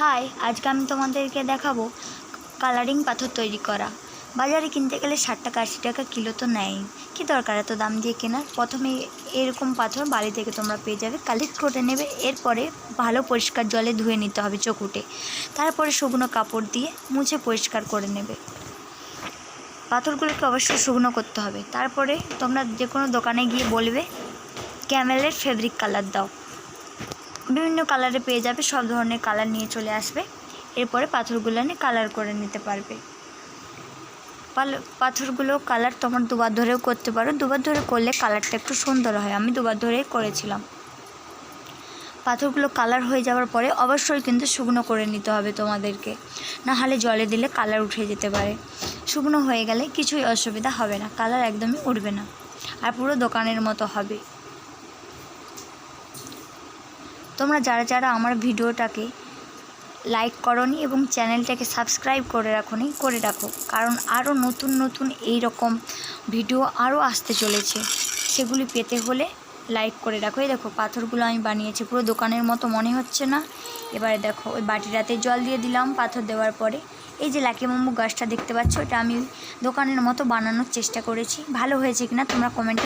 High আজকে আমি তোমাদেরকে দেখাবো কালারিং পাথর তৈরি করা। বাজারে কিনতে গেলে ষাট টাকা, আশি টাকা কিলো তো নেয় কী দরকার এত দাম দিয়ে কেনার? প্রথমে এরকম পাথর বাড়ি থেকে তোমরা পেয়ে যাবে কালেক্ট করে নেবে, এরপরে ভালো পরিষ্কার জলে ধুয়ে নিতে হবে চকুটে তারপরে শুকনো কাপড় দিয়ে মুছে পরিষ্কার করে নেবে। পাথরগুলোকে অবশ্যই শুকনো করতে হবে। তারপরে তোমরা যে কোনো দোকানে গিয়ে বলবে, ক্যামেলের ফেব্রিক কালার দাও। বিভিন্ন কালারে পেয়ে যাবে, সব ধরনের কালার নিয়ে চলে আসবে। এরপরে পাথরগুলো নিয়ে কালার করে নিতে পারবে। পাথরগুলো কালার তোমার দুবার ধরেও করতে পারো। দুবার ধরে করলে কালারটা একটু সুন্দর হয়। আমি দুবার ধরেই করেছিলাম। পাথরগুলো কালার হয়ে যাওয়ার পরে অবশ্যই কিন্তু শুকনো করে নিতে হবে তোমাদেরকে। না হলে জলে দিলে কালার উঠে যেতে পারে। শুকনো হয়ে গেলে কিছুই অসুবিধা হবে না। কালার একদমই উঠবে না। আর পুরো দোকানের মতো হবে। তোমরা যারা যারা আমার ভিডিওটাকে লাইক করনি এবং চ্যানেলটাকে সাবস্ক্রাইব করে রাখনি, করে রাখো। কারণ আরও নতুন নতুন এই রকম ভিডিও আরও আসতে চলেছে। সেগুলি পেতে হলে লাইক করে রাখো। এই দেখো, পাথরগুলো আমি বানিয়েছি। পুরো দোকানের মতো মনে হচ্ছে না। এবারে দেখো, ওই বাটিটাতে জল দিয়ে দিলাম পাথর দেওয়ার পরে। এই যে লাকি মোমো গাছটা দেখতে পাচ্ছ, এটা আমি দোকানের মতো বানানোর চেষ্টা করেছি। ভালো হয়েছে কিনা তোমরা কমেন্টে